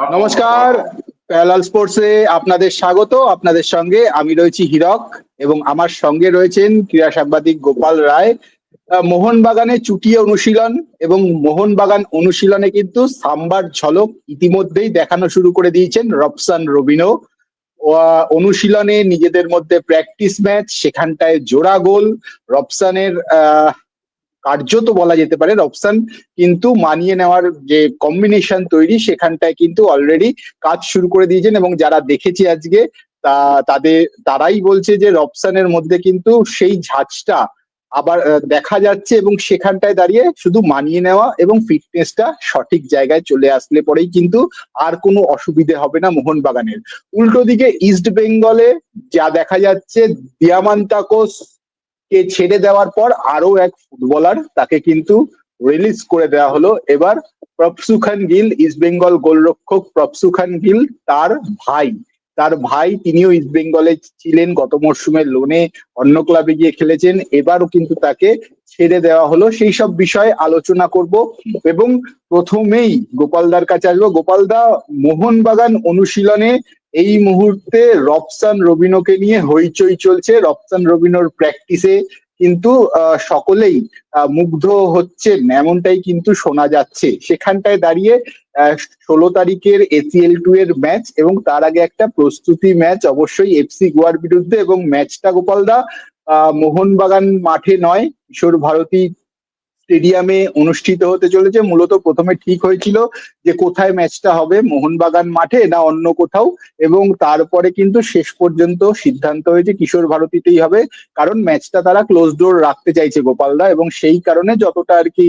নমস্কার, প্যারালাল স্পোর্টসে আপনাদের স্বাগত। আপনাদের সঙ্গে আমি রয়েছি হীরক এবং আমার সঙ্গে রয়েছেন ক্রীড়া সাংবাদিক গোপাল রায়। মোহনবাগানে চুটিয়ে অনুশীলন এবং মোহনবাগান অনুশীলনে কিন্তু সাম্বার ঝলক ইতিমধ্যেই দেখানো শুরু করে দিয়েছেন রবসান রবিনো অনুশীলনে নিজেদের মধ্যে প্র্যাকটিস ম্যাচ সেখানটায় জোড়া গোল রবসানের কার্যত বলা যেতে পারে রবসান কিন্তু মানিয়ে নেওয়ার যে কম্বিনেশন তৈরি, সেখানটায় কিন্তু অলরেডি কাজ শুরু করে দিয়েছেন এবং যারা দেখেছি আজকে, তা, তাদের, তারাই বলছে যে রবসানের মধ্যে কিন্তু সেই ঝাঁজটা আবার দেখা যাচ্ছে এবং সেখানটায় দাঁড়িয়ে শুধু মানিয়ে নেওয়া এবং ফিটনেসটা সঠিক জায়গায় চলে আসলে পরেই কিন্তু আর কোনো অসুবিধে হবে না মোহনবাগানের। উল্টো দিকে ইস্ট বেঙ্গলে যা দেখা যাচ্ছে দিয়ামান্তাকোস কে ছেড়ে দেওয়ার পর আরও এক ফুটবলার তাকে কিন্তু রিলিজ করে দেওয়া হলো। এবার প্রপসু খান গিল ইস্ট বেঙ্গল গোলরক্ষক প্রপসু খান গিল, তার ভাই। তার ভাই তিনিও ইস্ট বেঙ্গলে ছিলেন, গত মরশুমে লোনে অন্য ক্লাবে গিয়ে খেলেছেন। এবারও কিন্তু তাকে ছেড়ে দেওয়া হলো। সেই সব বিষয়ে আলোচনা করব এবং প্রথমেই গোপালদার কাছে আসব। গোপালদা মোহনবাগান অনুশীলনে এই মুহূর্তে রবসান রবিনোকে নিয়ে হইচই চলছে। রবসান রবিনোর প্র্যাকটিসে কিন্তু সকলেই মুগ্ধ হচ্ছেন। এমনটাই কিন্তু শোনা যাচ্ছে। সেখানটায় দাঁড়িয়ে ষোলো তারিখের এসিএল টু এর ম্যাচ এবং তার আগে একটা প্রস্তুতি ম্যাচ অবশ্যই এফসি গোয়ার বিরুদ্ধে এবং ম্যাচটা গোপালদা মোহনবাগান মাঠে নয়, কিশোর ভারতী স্টেডিয়ামে অনুষ্ঠিত হতে চলেছে। মূলত প্রথমে ঠিক হয়েছিল যে কোথায় ম্যাচটা হবে, মোহনবাগান মাঠে না অন্য কোথাও? এবং তারপরে কিন্তু শেষ পর্যন্ত সিদ্ধান্ত হয়েছে কিশোর ভারতীতেই হবে। কারণ ম্যাচটা তারা ক্লোজ ডোর রাখতে চাইছে গোপালদা এবং সেই কারণে যতটা আর কি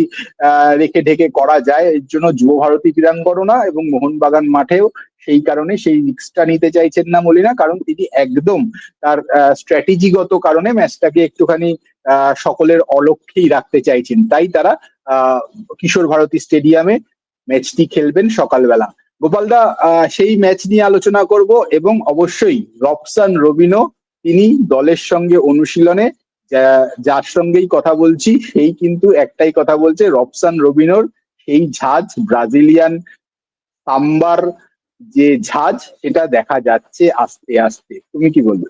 রেখে ঢেকে করা যায়, এর জন্য যুব ভারতী ক্রীড়াঙ্গনা এবং মোহনবাগান মাঠেও সেই কারণে সেই রিস্কটা নিতে চাইছেন না মলিনা। কারণ তিনি একদম তার স্ট্র্যাটেজিগত কারণে ম্যাচটাকে একটুখানি সকলের অলক্ষ্যেই রাখতে চাইছেন। তাই তারা কিশোর ভারতী স্টেডিয়ামে ম্যাচটি খেলবেন সকালবেলা। গোপালদা সেই ম্যাচ নিয়ে আলোচনা করব এবং অবশ্যই রবসান রবিনো তিনি দলের সঙ্গে অনুশীলনে যার সঙ্গেই কথা বলছি, সেই কিন্তু একটাই কথা বলছে রবসান রবিনোর সেই ঝাঁজ, ব্রাজিলিয়ান সাম্বার যে ঝাঁজ, সেটা দেখা যাচ্ছে আস্তে আস্তে। তুমি কি বলবে?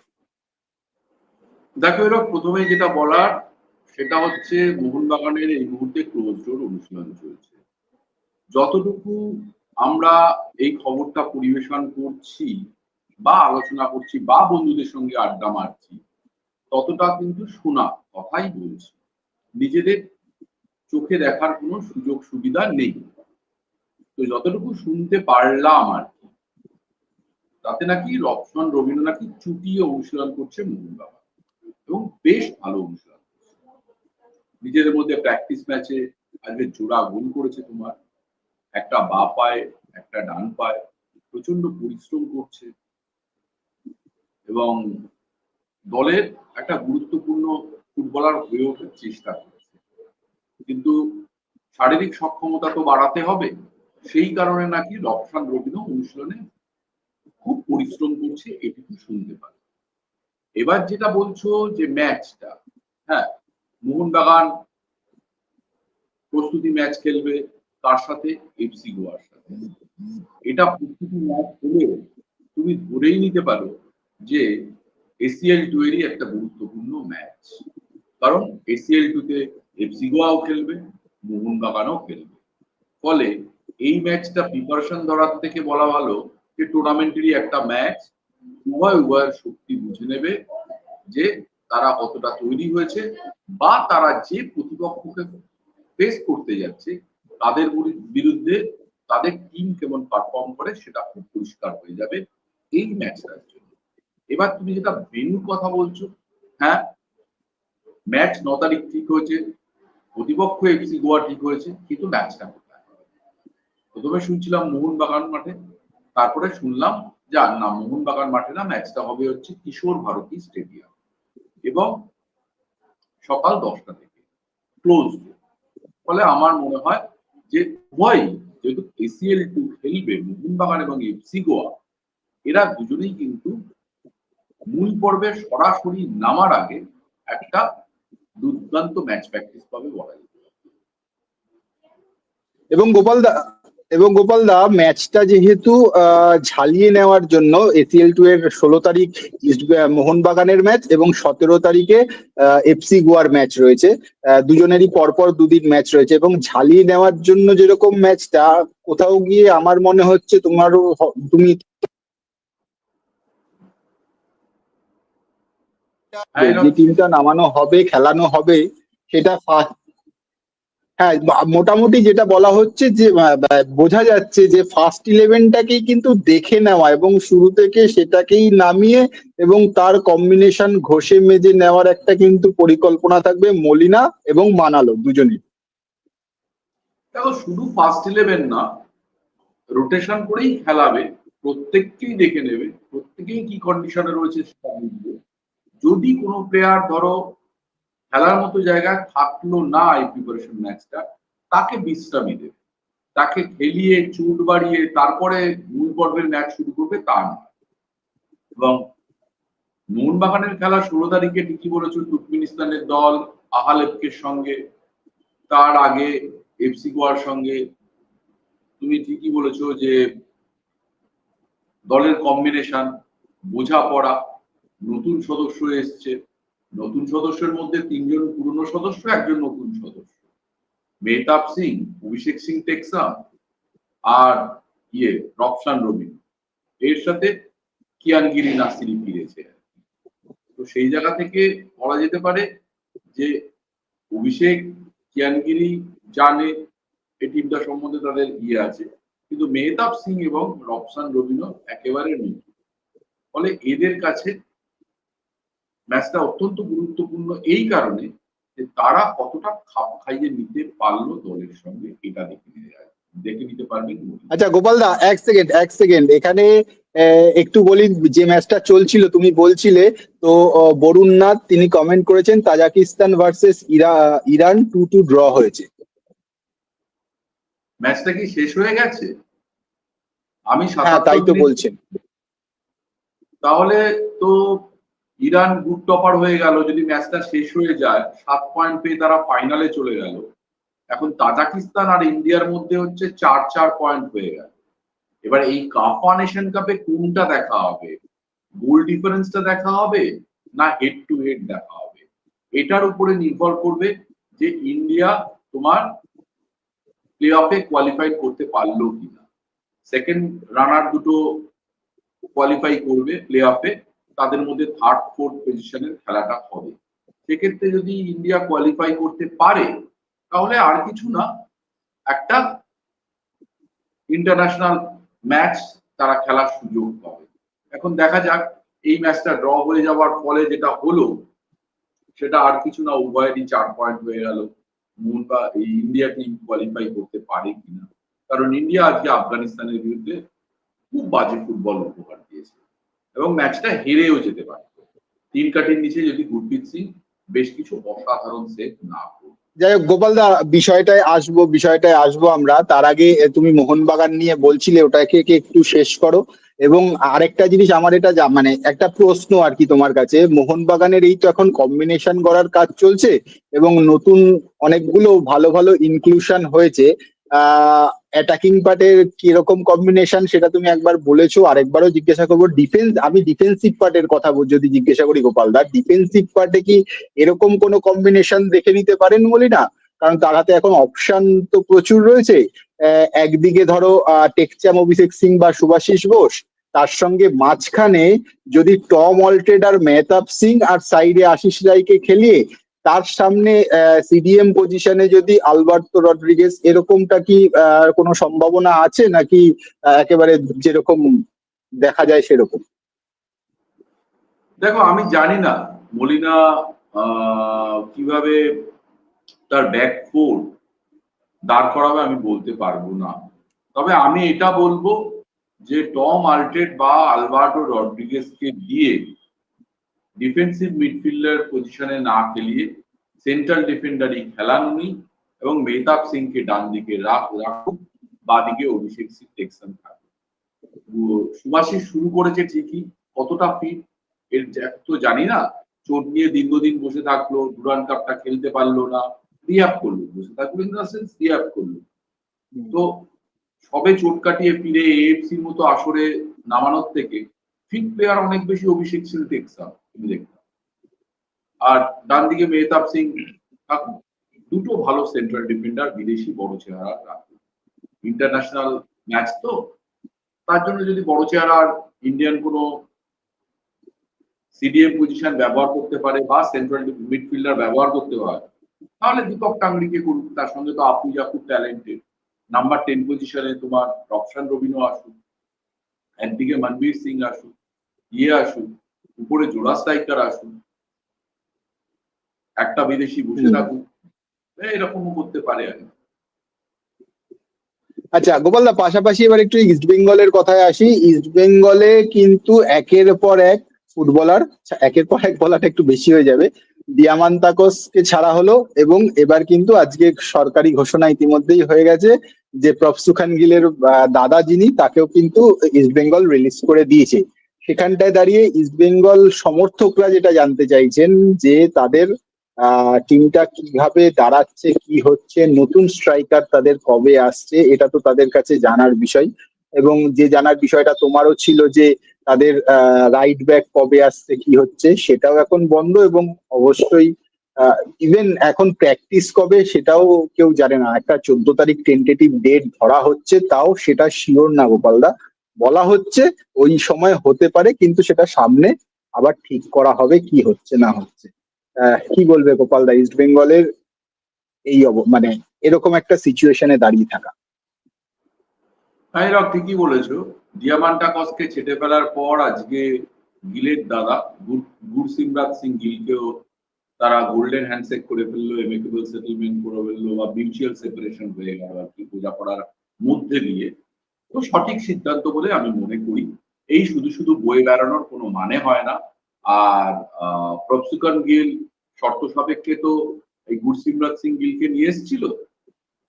দেখো এরা প্রথমে যেটা বলার, সেটা হচ্ছে মোহনবাগানের এই মুহূর্তে ক্লোজ ডোর অনুশীলন চলছে। যতটুকু আমরা এই খবরটা পরিবেশন করছি বা আলোচনা করছি বা বন্ধুদের সঙ্গে আড্ডা মারছি, ততটা কিন্তু শোনা কথাই বলছি। নিজেদের চোখে দেখার কোনো সুযোগ সুবিধা নেই। তো যতটুকু শুনতে পারলাম আর কি, তাতে নাকি রবসন, রবীন্দ্র নাকি চুটিয়ে অনুশীলন করছে মোহনবাগান এবং বেশ ভালো অনুশীলন। নিজেদের মধ্যে প্র্যাকটিস ম্যাচে আজকে জোড়া গোল করেছে তোমার। একটা বা পায়ে, একটা ডান পায়ে প্রচণ্ড পরিশ্রম করছে। এবং দলের একটা গুরুত্বপূর্ণ ফুটবলার হয়ে ওঠার চেষ্টা করছে। কিন্তু শারীরিক সক্ষমতা তো বাড়াতে হবে। সেই কারণে নাকি রবসান রবিন অনুশীলনে খুব পরিশ্রম করছে এটুকু শুনতে পারে এবার যেটা বলছো যে ম্যাচটা হ্যাঁ মোহনবাগান প্রস্তুতি ম্যাচ খেলবে তার সাথে এফসি গোয়ার সাথে। এটা প্রস্তুতি ম্যাচ হলেও তুমি ধরেই নিতে পারো যে এসিএল টু এরই একটা গুরুত্বপূর্ণ ম্যাচ কারণ এসিএল টু তে এফসি গোয়াও খেলবে মোহনবাগানও খেলবে। ফলে এই ম্যাচটা প্রিপারেশন ধরার থেকে বলা ভালো যে টুর্নামেন্টেরই একটা ম্যাচ উভয় উভয়ের শক্তি বুঝে নেবে যে তারা কতটা তৈরি হয়েছে বা তারা যে প্রতিপক্ষকে ফেস করতে যাচ্ছে তাদের বিরুদ্ধে তাদের টিম কেমন পারফর্ম করে সেটা খুব পরিষ্কার হয়ে যাবে এই ম্যাচটার জন্য। এবার তুমি যেটা ভেন্যুর কথা বলছো হ্যাঁ? ম্যাচ ন তারিখ ঠিক হয়েছে প্রতিপক্ষ এফসি গোয়া ঠিক হয়েছে, কিন্তু ম্যাচটা প্রথমে শুনছিলাম মোহনবাগান মাঠে, তারপরে শুনলাম যে, আর না, মোহনবাগান মাঠে না ম্যাচটা হবে হচ্ছে কিশোর ভারতী স্টেডিয়াম এবং সকাল দশটা থেকে ক্লোজ ফলে আমার মনে হয় যে উভয় যেহেতু এসিএল টু খেলবে মোহনবাগান এবং এফসি গোয়া, এরা দুজনেই কিন্তু মূল পর্বে সরাসরি নামার আগে একটা দুর্দান্ত ম্যাচ প্র্যাকটিস পাবে বলা যেতে এবং গোপাল দা এবং গোপাল দা ম্যাচটা যেহেতু আহ, ঝালিয়ে নেওয়ার জন্য এসিএল টু এর ষোলো তারিখ মোহনবাগানের ম্যাচ এবং সতেরো তারিখে এফসি গোয়ার ম্যাচ রয়েছে। দুজনেরই পরপর দুদিন ম্যাচ রয়েছে এবং ঝালিয়ে নেওয়ার জন্য যেরকম ম্যাচটা কোথাও গিয়ে আমার মনে হচ্ছে তোমারও তুমি যে টিমটা নামানো হবে খেলানো হবে সেটা ফার্স্ট হ্যাঁ মোটামুটি যেটা বলা হচ্ছে যে বোঝা যাচ্ছে যে ফার্স্ট ইলেভেনটাকেই কিন্তু দেখে নেওয়া এবং শুরু থেকে সেটাকেই নামিয়ে এবং তার কম্বিনেশন ঘষে মেজে নেওয়ার একটা কিন্তু পরিকল্পনা থাকবে মলিনা এবং মানালো দুজনই। দেখো, শুধু ফার্স্ট ইলেভেন না রোটেশন করেই খেলাবে, প্রত্যেককেই দেখে নেবে, প্রত্যেকেই কি কন্ডিশনে রয়েছে সেটা যদি কোনো প্লেয়ার ধরো খেলার মতো জায়গায় থাকল না এই প্রিপারেশন ম্যাচটা তাকে বিশ্রামই দেবে। তাকে খেলিয়ে, চুট বাড়িয়ে, তারপরে মূল পর্বের ম্যাচ শুরু করবে তা নয়। এবং মোহনবাগানের খেলা ষোলো তারিখে ঠিকই বলেছ, তুর্কমেনিস্তানের দল আহালেপকের সঙ্গে, তার আগে এফসি গোয়ার সঙ্গে। তুমি ঠিকই বলেছ যে দলের কম্বিনেশন বোঝাপড়া, নতুন সদস্য এসছে। নতুন সদস্যের মধ্যে তিনজন পুরনো সদস্য, একজন নতুন সদস্য। মেহতাব সিং, অভিষেক সিং টেক্সা আর ইয়ে রফসান রবিন এর সাথে কিয়ানগিরি নাসিরি ফিরেছে তো সেই জায়গা থেকে বলা যেতে পারে যে অভিষেক, কিয়ানগিরি জানে এই টিমটা সম্বন্ধে তাদের ইয়ে আছে, কিন্তু মেহতাব সিং এবং রফসান রবিনও একেবারে নেই। ফলে এদের কাছে ম্যাচটা অত্যন্ত গুরুত্বপূর্ণ এই কারণে যে তারা কতটা খাপ খাইয়ে নিতে পারল দলের সঙ্গে এটা দেখে দেখে নিতে পারবেন আচ্ছা গোপাল দা এক সেকেন্ড এক সেকেন্ড। এখানে একটু বলি যে ম্যাচটা চলছিল তুমি বলছিলে তো বরুণ নাথ তিনি কমেন্ট করেছেন Tajikistan versus Iran two two draw হয়েছে। ম্যাচটা কি শেষ হয়ে গেছে? আমি হ্যাঁ তাই তো বলছেন। তাহলে তো ইরান গ্রুপ টপার হয়ে গেল, যদি ম্যাচটা শেষ হয়ে যায়, সাত পয়েন্ট পেয়ে তারা ফাইনালে চলে গেল। এখন তাজাকিস্তান আর ইন্ডিয়ার মধ্যে হচ্ছে চার চার পয়েন্ট হয়ে গেল। এবার এই কাপা নেশন কাপে কোনটা দেখা হবে? গোল ডিফারেন্সটা দেখা হবে না হেড টু হেড দেখা হবে? এটার উপরে নির্ভর করবে যে ইন্ডিয়া তোমার প্লে অফে কোয়ালিফাই করতে পারল কিনা। সেকেন্ড রানার দুটো কোয়ালিফাই করবে প্লে অফে তাদের মধ্যে থার্ড ফোর্থ পজিশনের খেলাটা হবে। সেক্ষেত্রে যদি ইন্ডিয়া কোয়ালিফাই করতে পারে, তাহলে আর কিছু না, একটা ইন্টারন্যাশনাল ম্যাচ তারা খেলার সুযোগ পাবে। এখন দেখা যাক, এই ম্যাচটা ড্র হয়ে যাওয়ার ফলে যেটা হলো, সেটা আর কিছু না, উভয়েরই চার পয়েন্ট হয়ে গেল। বা এই ইন্ডিয়া টিম কোয়ালিফাই করতে পারে কিনা। কারণ ইন্ডিয়া আজকে আফগানিস্তানের বিরুদ্ধে খুব বাজে ফুটবল উপহার দিয়েছে। এবং ম্যাচটা হেরেও যেতে পারে। তিন কাটির নিচে যদি গুরপ্রীত সিং বেশ কিছু অসাধারণ সেভ না যাই হোক, গোপাল দা, বিষয়টায় আসব বিষয়টায় আসব আমরা। তার আগে তুমি মোহনবাগান নিয়ে বলছিলে, ওটাকে একটু শেষ করো। এবং আরেকটা জিনিস আমার এটা জা- মানে একটা প্রশ্ন আর কি তোমার কাছে। মোহনবাগানের এই তো এখন কম্বিনেশন করার কাজ চলছে এবং নতুন অনেকগুলো ভালো ভালো ইনক্লুশন হয়েছে। অ্যাটাকিং পার্টের কীরকম কম্বিনেশন সেটা তুমি একবার বলেছ, আরেকবারও জিজ্ঞাসা করব। ডিফেন্স আমি ডিফেন্সিভ পার্টের কথা যদি জিজ্ঞাসা করি গোপাল দা ডিফেন্সিভ পার্টে কি এরকম কোনো কম্বিনেশন দেখে নিতে পারেন বলি না? কারণ তার হাতে এখন অপশন তো প্রচুর রয়েছে। একদিকে ধরো টেকচাম অভিষেক সিং বা সুভাষিস বোস তার সঙ্গে মাঝখানে যদি টম অলটেড আর মেহতাব সিং আর সাইডে আশিস রায়কে খেলিয়ে তার সামনে সিডিএম পজিশনে যদি আলবার্তো রড্রিগেজ এরকমটা কি কোনো সম্ভাবনা আছে? নাকি একেবারে যেরকম দেখা যায় সেরকম? দেখো, আমি জানি না। মলিনা কীভাবে তার ব্যাক ফোর দাঁড় করাবে আমি বলতে পারব না। তবে আমি এটা বলব যে, টম আল্টেড বা আলবার্টো রড্রিগেসকে দিয়ে ডিফেন্সিভ মিডফিল্ডার পজিশনে না খেলিয়ে সেন্ট্রাল ডিফেন্ডারই খেলান উনি এবং মেহতাব সিংকে ডান দিকে রাখ রাখুক বাদিকে অভিষেক সিং টেক্সান সুভাষিস শুরু করেছে ঠিকই কতটা ফিট এর তো জানি না চোট নিয়ে দীর্ঘদিন বসে থাকল ডুরান কাপটা খেলতে পারল না রিয়াপ করল। বসে থাকল ইন দ্য সেন্স রিয়াপ করল। তো সবে চোট কাটিয়ে ফিরে এএফসির মতো আসরে নামানোর থেকে ফিট প্লেয়ার অনেক বেশি অভিষেক সিং দেখতাম। আমি দেখতাম আর ডান দিকে মেহতাব সিং থাকুক দুটো ভালো সেন্ট্রাল ডিফেন্ডার বিদেশি বড় চেহারা রাখুন ইন্টারন্যাশনাল ম্যাচ তো, তার জন্য যদি বড় চেহারার ইন্ডিয়ান কোনো সিডিএম পজিশন ব্যবহার করতে পারে বা সেন্ট্রাল মিডফিল্ডার ব্যবহার করতে পারে, তাহলে দীপক টাংরিকে করুক। তার সঙ্গে তো আপুজা খুব ট্যালেন্টেড নাম্বার টেন পজিশনে তোমার রফশান রবিনও আসুক একদিকে মনবীর সিং আসুক ইয়ে আসুক উপরে জোড়া স্ট্রাইকার আসুক একটা বিদেশি বসে। থাকুক। এরকমও করতে পারে আর আচ্ছা গোপাল দা পাশাপাশি এবার একটু ইস্ট বেঙ্গলের কথায় আসি। ইস্ট বেঙ্গলে কিন্তু একের পর এক ফুটবলার আচ্ছা, একের পর এক বলাটা একটু বেশি হয়ে যাবে। দিয়ামান্তাকোসকে ছাড়া হলো এবং এবার কিন্তু আজকে সরকারি ঘোষণা ইতিমধ্যেই হয়ে গেছে যে প্রফসুখান গিলের দাদা যিনি তাকেও কিন্তু ইস্ট বেঙ্গল রিলিজ করে দিয়েছে। সেখানটায় দাঁড়িয়ে ইস্ট বেঙ্গল সমর্থকরা যেটা জানতে চাইছেন যে তাদের টিমটা কীভাবে দাঁড়াচ্ছে, কি হচ্ছে, নতুন স্ট্রাইকার তাদের কবে আসছে, এটা তো তাদের কাছে জানার বিষয়। এবং যে জানার বিষয়টা তোমারও ছিল যে তাদের রাইট ব্যাক কবে আসছে, কি হচ্ছে, সেটাও এখন বন্ধ এবং অবশ্যই ইভেন এখন প্র্যাকটিস কবে সেটাও কেউ জানে না। একটা চোদ্দ তারিখ টেন্টেটিভ ডেট ধরা হচ্ছে, তাও সেটা শিওর না গোপালদা। বলা হচ্ছে ওই সময় হতে পারে, কিন্তু সেটা সামনে আবার ঠিক করা হবে কি হচ্ছে না হচ্ছে। কি বলবে গোপাল দা? ইস্ট বেঙ্গলের এই মানে এরকম একটা সিচুয়েশনে দাঁড়িয়ে থাকা। এরা ঠিকই বলেছ। ডিয়ামান্টা কসকে ছেটে ফেলার পর আজকে গিলের দাদা, গুর- গুরসিমরাজ সিং গিলকেও তারা গোল্ডেন হ্যান্ডশেক করে ফেলল এমিকেবল সেটেলমেন্ট করে ফেলল, বা মিউচুয়াল সেপারেশন হয়ে গেল আর কি, বোঝাপড়ার মধ্যে দিয়ে। সঠিক সিদ্ধান্ত বলে আমি মনে করি। এই শুধু শুধু বয়ে বেড়ানোর কোনো মানে হয় না। আর প্রফসুকান গিল শর্ত সাপেক্ষে তো এই গুরসিমরাজ সিং গিলকে নিয়ে এসেছিল।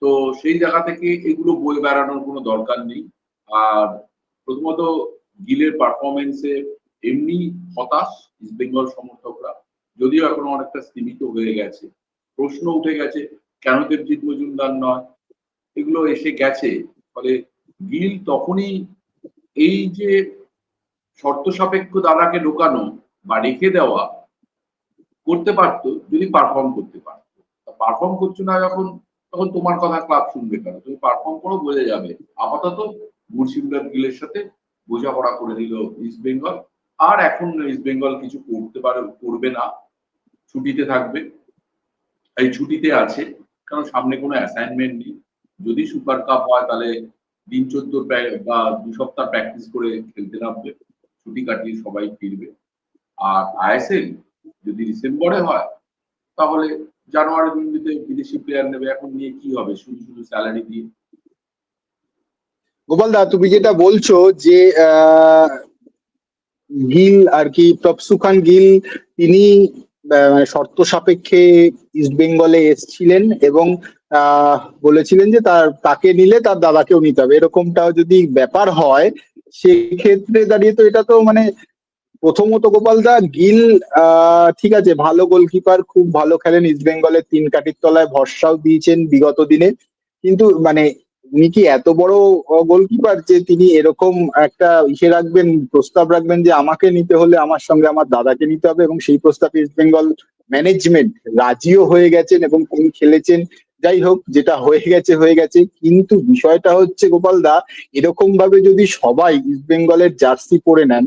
তো সেই জায়গা থেকে এগুলো বয়ে বেড়ানোর কোনো দরকার নেই। আর প্রথমত গিলের পারফরমেন্সে এমনি হতাশ ইস্ট বেঙ্গল সমর্থকরা। যদিও এখনও অনেকটা সীমিত হয়ে গেছে। প্রশ্ন উঠে গেছে, কেন দেবজিৎ মজুমদার নয়? এগুলো এসে গেছে। ফলে গিল তখনই এই যে শর্ত সাপেক্ষ দাদাকে ঢোকানো বা রেখে দেওয়া করতে পারতো, যদি পারফর্ম করতে পারতো। পারফর্ম করছ না যখন, তখন তোমার কথা ক্লাব শুনবে কেন? তুমি পারফর্ম করো, বোঝা যাবে। আপাতত মুর্শিদাবাদ গিলের সাথে বোঝাপড়া করে দিল ইস্ট বেঙ্গল আর এখন ইস্ট বেঙ্গল কিছু করতে পারে, করবে না। ছুটিতে থাকবে। এই ছুটিতে আছে, কারণ সামনে কোনো অ্যাসাইনমেন্ট নেই। যদি সুপার কাপ হয়, তাহলে দিন চোদ্দ বা দু সপ্তাহ প্র্যাকটিস করে খেলতে নামবে ছুটি কাটিয়ে সবাই ফিরবে। আর আইএসএল যদি ডিসেম্বরে হয়, তাহলে জানুয়ারি দিনটিতে বিদেশি প্লেয়ার নেবে। এখন নিয়ে কি হবে? শুধু শুধু স্যালারি দিয়ে গোপাল দা, তুমি যেটা বলছো যে গিল আর কি, প্রফসুখান গিল, তিনি মানে শর্ত সাপেক্ষে ইস্ট বেঙ্গলে এসছিলেন এবং বলেছিলেন যে তার, তাকে নিলে তার দাদাকেও নিতে হবে। এরকমটাও যদি ব্যাপার হয়, সেক্ষেত্রে দাঁড়িয়ে তো এটা তো মানে প্রথমত গোপাল দা গিল ঠিক আছে, ভালো গোলকিপার, খুব ভালো খেলেন, ইস্ট বেঙ্গলের তিন কাঠির তলায় ভরসাও দিয়েছেন বিগত দিনে। কিন্তু মানে উনি কি এত বড় গোলকিপার যে তিনি এরকম একটা ইসে রাখবেন, প্রস্তাব রাখবেন যে আমাকে নিতে হলে আমার সঙ্গে আমার দাদাকে নিতে হবে এবং সেই প্রস্তাবে ইস্ট বেঙ্গল ম্যানেজমেন্ট রাজিও হয়ে গেছেন এবং তিনি খেলেছেন যাই হোক, যেটা হয়ে গেছে হয়ে গেছে। কিন্তু বিষয়টা হচ্ছে, গোপাল দা, এরকম ভাবে যদি সবাই ইস্ট বেঙ্গলের জার্সি পরে নেন,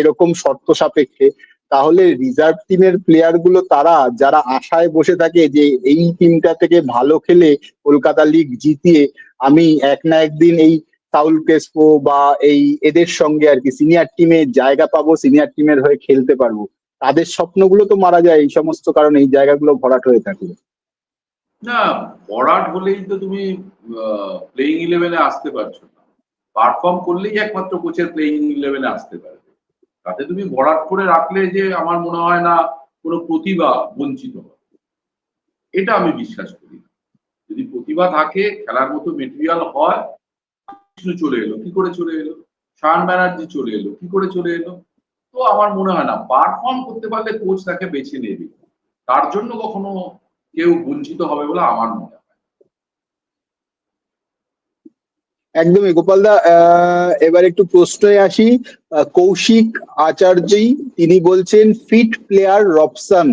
এরকম শর্ত সাপেক্ষে, তাহলে রিজার্ভ টিমের প্লেয়ারগুলো তারা, যারা আশায় বসে থাকে যে এই টিমটা থেকে ভালো খেলে কলকাতা লিগ জিতিয়ে, আমি এক না একদিন এই সাউল ক্রেসপো বা এই এদের সঙ্গে আর কি সিনিয়র টিমে জায়গা পাবো সিনিয়র টিমের হয়ে খেলতে পারব। তাদের স্বপ্নগুলো তো মারা যায়, এই সমস্ত কারণে এই জায়গাগুলো ভরাট হয়ে থাকে। না ভরাট হলেই তো তুমি ইলেভেনে আসতে পারছ না। পারফর্ম করলেই একমাত্র কোচের ইলেভেনে আসতে পারবে। তাতে তুমি ভরাট করে রাখলে যে আমার মনে হয় না কোনো প্রতিভা বঞ্চিত এটা আমি বিশ্বাস করি। যদি প্রতিভা থাকে, খেলার মতো মেটেরিয়াল হয় কিছু চলে এলো, কি করে চলে এলো? শান ব্যানার্জি চলে এলো, কি করে চলে এলো? তো আমার মনে হয় না পারফর্ম করতে পারলে কোচ তাকে বেছে নেবে। তার জন্য কখনো কেউ বঞ্চিত হবে বলে আমার মনে হয়। একদমই। গোপালদা এবার একটু প্রশ্নে আসি। কৌশিক আচার্যই তিনি বলছেন ফিট প্লেয়ার রবসান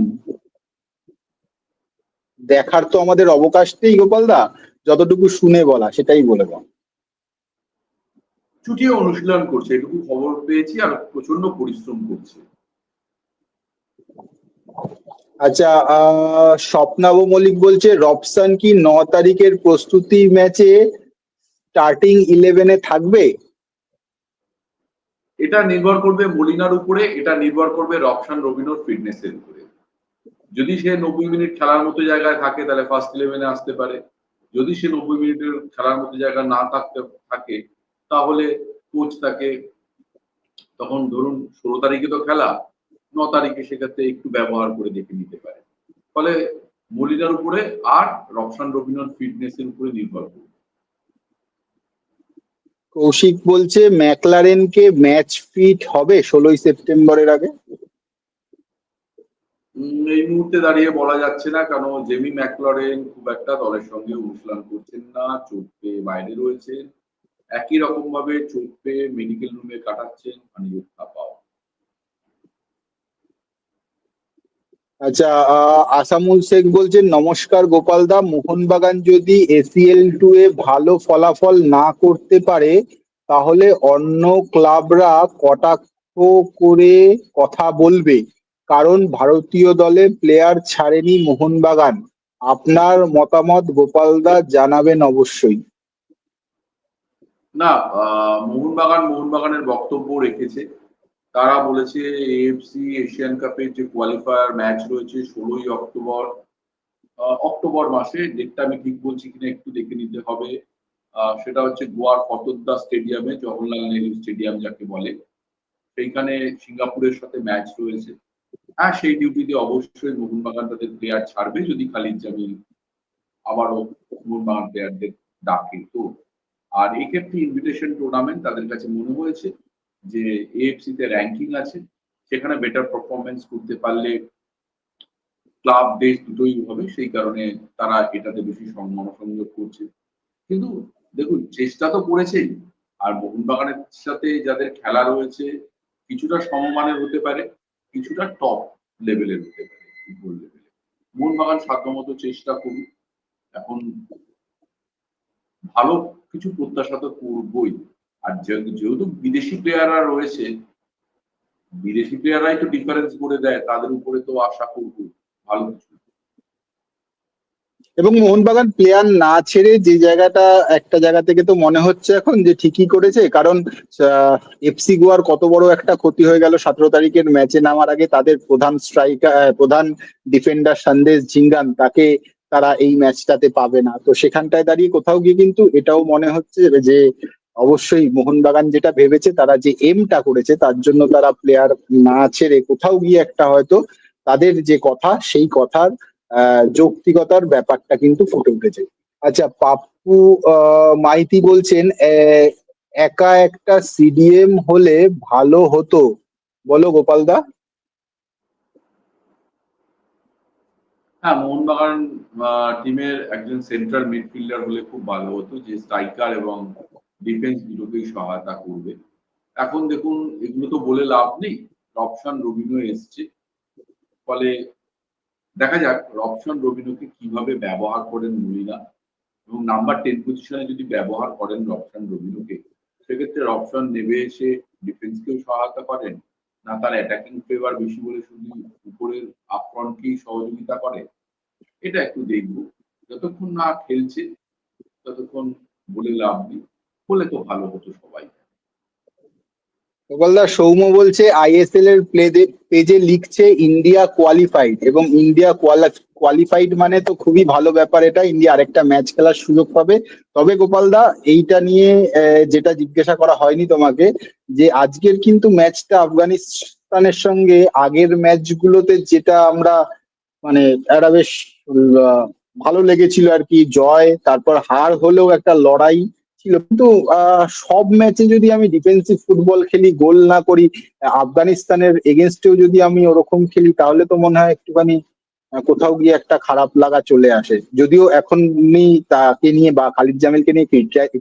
দেখার তো আমাদের অবকাশ নেই গোপালদা যতটুকু শুনে বলা সেটাই বলে দাও। ছুটিয়ে অনুশীলন করছে এটুকু খবর পেয়েছি আর প্রচণ্ড পরিশ্রম করছে। আচ্ছা আহ, স্বপ্নাভ মল্লিক বলছে রবসান কি ন তারিখের প্রস্তুতি ম্যাচে স্টার্টিং ইলেভেনে থাকবে? এটা নির্ভর করবে মলিনার উপরে এটা নির্ভর করবে রপশন রবিনোর ফিটনেস এর উপরে। যদি সে নব্বই মিনিট খেলার মতো জায়গায় থাকে তাহলে ফার্স্ট ইলেভেনে আসতে পারে। যদি সে নব্বই মিনিটের খেলার মতো জায়গা না থাকতে থাকে তাহলে কোচ তাকে তখন ধরুন ষোলো তারিখে তো খেলা ন তারিখে সেক্ষেত্রে একটু ব্যবহার করে দেখে নিতে পারে। ফলে মলিনার উপরে আর রপশন রবিনোর ফিটনেস এর উপরে নির্ভর করবে কৌশিক বলছে ম্যাকলারেনকে ম্যাচ ফিট হবে ষোলোই সেপ্টেম্বরের আগে? এই মুহূর্তে দাঁড়িয়ে বলা যাচ্ছে না কারণ জেমি ম্যাকলরেন খুব একটা দলের সঙ্গে অনুশীলন করছেন না চোট পেয়ে বাইরে রয়েছেন। একই রকম ভাবে চোট পেয়ে মেডিকেল রুমে কাটাচ্ছেন অনিরুদ্ধ থাপাও আচ্ছা আসামুল শেখ বলছেন, নমস্কার গোপাল গোপালদা, মোহনবাগান যদি এসিএল টু এ ভালো ফলাফল না করতে পারে, তাহলে অন্য ক্লাবরা কটাক্ষ করে কথা বলবে। কারণ ভারতীয় দলে প্লেয়ার ছাড়েনি মোহনবাগান। আপনার মতামত গোপালদা জানাবেন অবশ্যই। না মোহনবাগান মোহনবাগানের বক্তব্য রেখেছে। তারা বলেছে এএফসি এশিয়ান কাপের যে কোয়ালিফায়ার ম্যাচ রয়েছে ষোলোই অক্টোবর অক্টোবর মাসে ডেটটা আমি ঠিক বলছি কিনা একটু দেখে নিতে হবে। সেটা হচ্ছে গোয়ার ফতোদ্দা স্টেডিয়ামে জওহরলাল নেহরু স্টেডিয়াম যাকে বলে। সেইখানে সিঙ্গাপুরের সাথে ম্যাচ রয়েছে। হ্যাঁ সেই ডিউটিতে অবশ্যই মোহনবাগান তাদের প্লেয়ার ছাড়বে যদি খালিদ জামিল আবারও মোহনবাগান প্লেয়ারদের ডাকে। তো, আর এক্ষেত্রে ইনভিটেশন টুর্নামেন্ট তাদের কাছে মনে হয়েছে। যে এএফসি তে র্যাঙ্কিং আছে, সেখানে বেটার পারফরমেন্স করতে পারলে ক্লাব দেশ দুটোই হবে, সেই কারণে তারা এটাতে বেশি সং- মনোসংযোগ করছে। কিন্তু দেখুন, চেষ্টা তো করেছেই, আর মোহনবাগানের সাথে যাদের খেলা রয়েছে, কিছুটা সমমানের হতে পারে, কিছুটা টপ লেভেলের হতে পারে ফুটবল লেভেলে মোহনবাগান সাধ্যমতো চেষ্টা করুক, এখন ভালো কিছু প্রত্যাশা তো করবই। আর যেহেতু বিদেশি প্লেয়াররা রয়েছে, বিদেশি প্লেয়াররাই তো ডিফারেন্স করে দেয়, তাদের উপরে তো আশা করব ভালো কিছু। এবং মোহনবাগান প্লেয়ার না ছেড়ে যে জায়গাটা, একটা জায়গা থেকে তো মনে হচ্ছে এখন যে ঠিকই করেছে, কারণ এফসি গোয়ার কত বড় একটা ক্ষতি হয়ে গেল সতেরো তারিখের ম্যাচে নামার আগে তাদের প্রধান স্ট্রাইকার প্রধান ডিফেন্ডার সন্দেশ জিঙ্গান তাকে তারা এই ম্যাচটাতে পাবে না। তো সেখানটায় দাঁড়িয়ে কোথাও গিয়ে কিন্তু এটাও মনে হচ্ছে যে অবশ্যই মোহনবাগান যেটা ভেবেছে, তারা যে এমটা করেছে, তার জন্য তারা প্লেয়ার না ছেড়ে কোথাও গিয়ে একটা হয়তো তাদের যে কথা, সেই কথার যৌক্তিকতার ব্যাপারটা কিন্তু ফুটে উঠেছে। আচ্ছা পাপ্পু মাইতি বলছেন একা একটা সিডিএম হলে ভালো হতো। বলো গোপালদা হ্যাঁ মোহনবাগান টিমের একজন সেন্ট্রাল মিডফিল্ডার হলে খুব ভালো হতো, যে স্ট্রাইকার এবং ডিফেন্স দুটোকেই সহায়তা করবে। এখন দেখুন, এগুলো তো বলে লাভ নেই। রপশন রবিনো এসছে। ফলে দেখা যাক রপশন রবিনোকে কীভাবে ব্যবহার করেন মলিনা এবং নাম্বার টেন পজিশনে যদি ব্যবহার করেন রপশন রবিনোকে, সেক্ষেত্রে রপশন নেবে এসে ডিফেন্সকেও সহায়তা করেন, না তার অ্যাটাকিং ফেভার বেশি বলে শুধু উপরের আপফ্রন্টকেই সহযোগিতা করে? এটা একটু দেখব। যতক্ষণ না খেলছে, ততক্ষণ বলে লাভ নেই। বলে তো ভালো হতো সবাই। গোপালদা সৌম্য বলছে আইএসএল এর পেজে লিখছে ইন্ডিয়া কোয়ালিফাইড এবং ইন্ডিয়া কোয়ালিফাইড মানে তো খুবই ভালো ব্যাপার এটা। ইন্ডিয়া আরেকটা ম্যাচ খেলার সুযোগ পাবে। তবে গোপালদা, এইটা নিয়ে যেটা জিজ্ঞাসা করা হয়নি তোমাকে, যে আজকের কিন্তু ম্যাচটা আফগানিস্তানের সঙ্গে আগের ম্যাচগুলোতে যেটা আমরা মানে একটা বেশ ভালো লেগেছিল আর কি। জয়, তারপর হার হলেও একটা লড়াই। ছিল। কিন্তু সব ম্যাচে যদি আমি ডিফেন্সিভ ফুটবল খেলি গোল না করি, আফগানিস্তানের এগেনস্টেও যদি আমি ওরকম খেলি, তাহলে তো মনে হয় একটুখানি কোথাও গিয়ে একটা খারাপ লাগা চলে আসে। যদিও এখনই তাকে নিয়ে বা খালিদ জামিলকে নিয়ে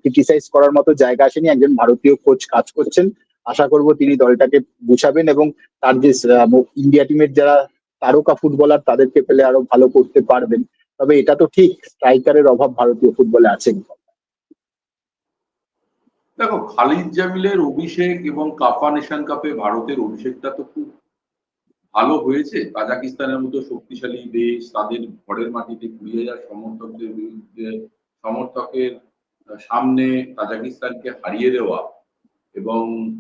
ক্রিটিসাইজ করার মতো জায়গা আসেনি। একজন ভারতীয় কোচ কাজ করছেন। আশা করব তিনি দলটাকে গুছাবেন এবং তার যে ইন্ডিয়া টিমের যারা তারকা ফুটবলার তাদেরকে পেলে আরও ভালো করতে পারবেন। তবে এটা তো ঠিক স্ট্রাইকারের অভাব ভারতীয় ফুটবলে আছে। দেখো, খালিদ জামিলের অভিষেক এবং কাফা নেশন কাপে ভারতের অভিষেকটা তো খুব ভালো হয়েছে। কাজাকিস্তানের মতো শক্তিশালী দেশ, তাদের ঘরের মাটিতে কুড়ি হাজার সমর্থকদের বিরুদ্ধে, সমর্থকের সামনে কাজাকিস্তানকে হারিয়ে দেওয়া এবং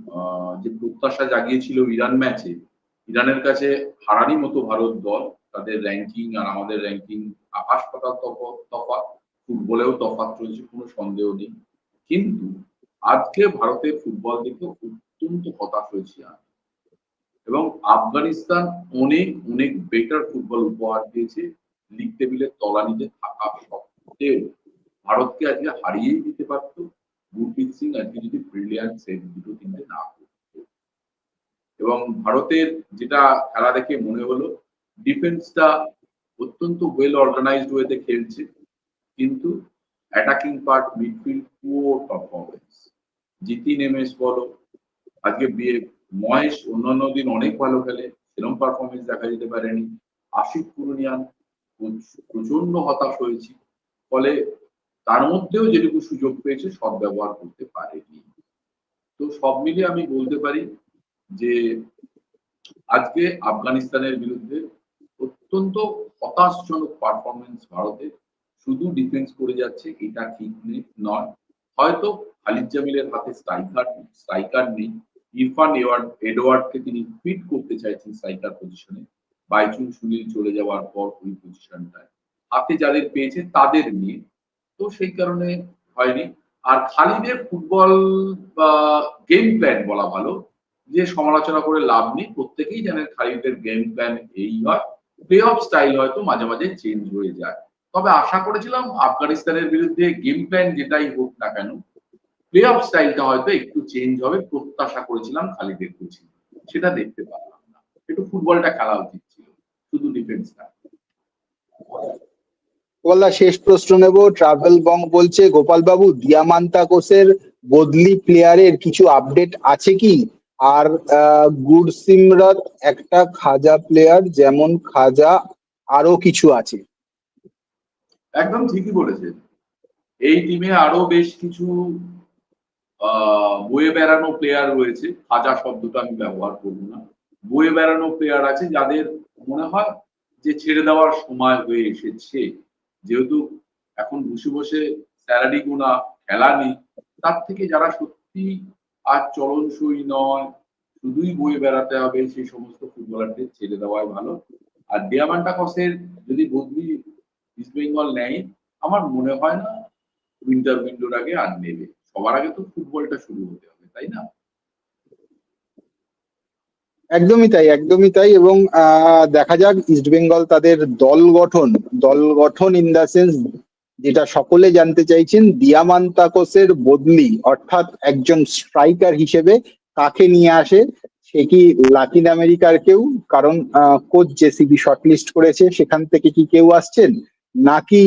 যে প্রত্যাশা জাগিয়েছিল ইরান ম্যাচে, ইরানের কাছে হারারই মতো ভারত দল, তাদের র্যাঙ্কিং আর আমাদের র্যাঙ্কিং আকাশ পাতাল তফা- তফাৎ, ফুটবলেও তফাৎ রয়েছে, কোনো সন্দেহ নেই। কিন্তু আজকে ভারতের ফুটবল দেখে অত্যন্ত হতাশ হয়েছি আমি। এবং আফগানিস্তান অনেক অনেক বেটার ফুটবল উপহার দিয়েছে। লিগ টেবিলের তলানিতে থাকা সত্ত্বেও ভারতকে আজকে হারিয়েই দিতে পারতো। গুরপ্রীত সিং আজকে যদি ব্রিলিয়ান্ট সেভ দুটো তিনটে না এবং ভারতের যেটা খেলা দেখে মনে হলো ডিফেন্সটা অত্যন্ত ওয়েল অর্গানাইজড ওয়েতে খেলছে। কিন্তু attacking part midfield poor performance Jithin MS বলো। আজকে বিয়ে, মহেশ অন্যান্য দিন অনেক ভালো খেলে সেরকম পারফরমেন্স দেখা যেতে পারেনি। আশিক পুরনিয়ান প্রচণ্ড হতাশ হয়েছি। ফলে তার মধ্যেও যেটুকু সুযোগ পেয়েছে, সব ব্যবহার করতে পারেনি। তো সব মিলিয়ে আমি বলতে পারি যে, আজকে আফগানিস্তানের বিরুদ্ধে অত্যন্ত হতাশজনক পারফরমেন্স ভারতের। শুধু ডিফেন্স করে যাচ্ছে, এটা ঠিক নয়, হয়তো খালিদ জামিলের হাতে স্ট্রাইকার স্ট্রাইকার নেই। ইরফান এওয়ার্ড, এডওয়ার্ডকে তিনি ফিট করতে চাইছেন স্ট্রাইকার পজিশনে বাইচুং সুনীল চলে যাওয়ার পর ওই পজিশনটায় হাতে যাদের পেয়েছে তাদের নিয়ে। তো সেই কারণে হয়নি। আর খালিদের ফুটবল, বা গেম প্ল্যান বলা ভালো। যে সমালোচনা করে লাভ নেই। প্রত্যেকেই জানেন খালিদের গেম প্ল্যান এই হয়। প্লে অফ স্টাইল হয়তো মাঝে মাঝে চেঞ্জ হয়ে যায়। তবে আশা করেছিলাম আফগানিস্তানের বিরুদ্ধে গেম প্ল্যান যেটাই হোক না কেন প্লে অফ স্টাইলটা হয়তো একটু চেঞ্জ হবে প্রত্যাশা করেছিলাম খালিদের কোচিং। সেটা দেখতে পারলাম না। একটু ফুটবলটা খেলা উচিত ছিল শুধু ডিফেন্স না গোপালদা শেষ প্রশ্ন নেব। ট্রাভেল বং বলছে গোপাল বাবু দিয়ামান্তা কোষের বদলি প্লেয়ারের কিছু আপডেট আছে কি? আর আহ, গুরসিমরত একটা খাজা প্লেয়ার যেমন খাজা আরও কিছু আছে। একদম ঠিকই বলেছেন। এই টিমে আরও বেশ কিছু বয়ে বেড়ানো প্লেয়ার রয়েছে। খাজা শব্দটা আমি ব্যবহার করব না। বয়ে বেড়ানো প্লেয়ার আছে যাদের মনে হয় যে ছেড়ে দেওয়ার সময় হয়ে এসেছে। যেহেতু এখন বসে বসে স্যালারি গোনা খেলা নেই, তার থেকে যারা সত্যি আর চলনসই নয়, শুধুই বয়ে বেড়াতে হবে, সেই সমস্ত ফুটবলারদের ছেড়ে দেওয়াই ভালো। আর ডিয়ামান্টা কসের যদি বদলি ইস্ট বেঙ্গল নেয়, আমার মনে হয় না উইন্টার উইন্ডোর আগে আর নেবে। সবার আগে তো ফুটবলটা শুরু হতে হবে, তাই না? একদমই তাই একদমই তাই এবং দেখা যাক ইস্ট বেঙ্গল তাদের দল গঠন দল গঠন ইন দা সেন্স যেটা সকলে জানতে চাইছেন, দিয়ামান্তাকোসের বদলি, অর্থাৎ একজন স্ট্রাইকার হিসেবে কাকে নিয়ে আসে, সে কি লাতিন আমেরিকার কেউ? কারণ কোচ জেসিবি শর্টলিস্ট করেছে, সেখান থেকে কি কেউ আসছেন? নাকি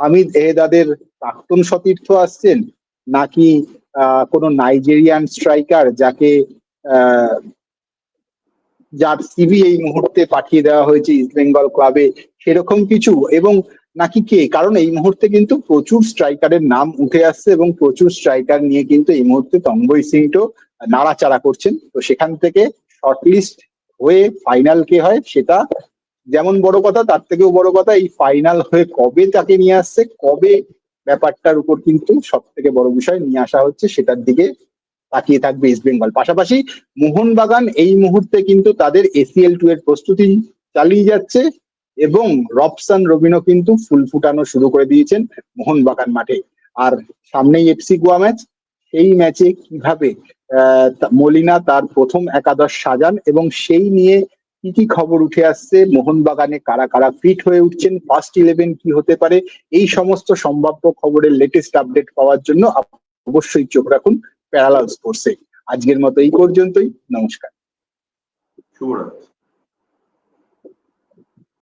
হামিদ এহেদাদের প্রাক্তন সতীর্থ আসছেন, নাকি কোনো নাইজেরিয়ান স্ট্রাইকার যাকে যার সিভি এই মুহূর্তে পাঠিয়ে দেওয়া হয়েছে ইস্ট বেঙ্গল ক্লাবে, সেরকম কিছু? এবং নাকি কে? কারণ এই মুহূর্তে কিন্তু প্রচুর স্ট্রাইকারের নাম উঠে আসছে এবং প্রচুর স্ট্রাইকার নিয়ে কিন্তু এই মুহূর্তে তম্বই সিংটো নাড়াচাড়া করছেন। তো সেখান থেকে শর্টলিস্ট হয়ে ফাইনাল কে হয় সেটা যেমন বড় কথা, তার থেকেও বড় কথা, এই ফাইনাল হয়ে কবে তাকে নিয়ে আসছে, কবে ব্যাপারটার উপর কিন্তু সব থেকে বড় বিষয় নিয়ে আসা হচ্ছে, সেটার দিকে তাকিয়ে থাকবে ইস্ট বেঙ্গল পাশাপাশি মোহনবাগান এই মুহূর্তে কিন্তু তাদের এসিএল টু এর প্রস্তুতি চালিয়ে যাচ্ছে এবং রবসান রবিনও কিন্তু ফুল ফুটানো শুরু করে দিয়েছেন মোহনবাগান মাঠে। আর সামনেই এফসি গোয়া ম্যাচ সেই ম্যাচে কীভাবে মলিনা তার প্রথম একাদশ সাজান এবং সেই নিয়ে কি কি খবর উঠে আসছে? মোহনবাগানে কারা কারা ফিট হয়ে উঠছেন? ফার্স্ট ইলেভেন কি হতে পারে? এই সমস্ত সম্ভাব্য খবরের লেটেস্ট আপডেট পাওয়ার জন্য অবশ্যই চোখ রাখুন প্যারালাল স্পোর্টসে। আজকের মতো এই পর্যন্তই। নমস্কার। শুভরাত্রি।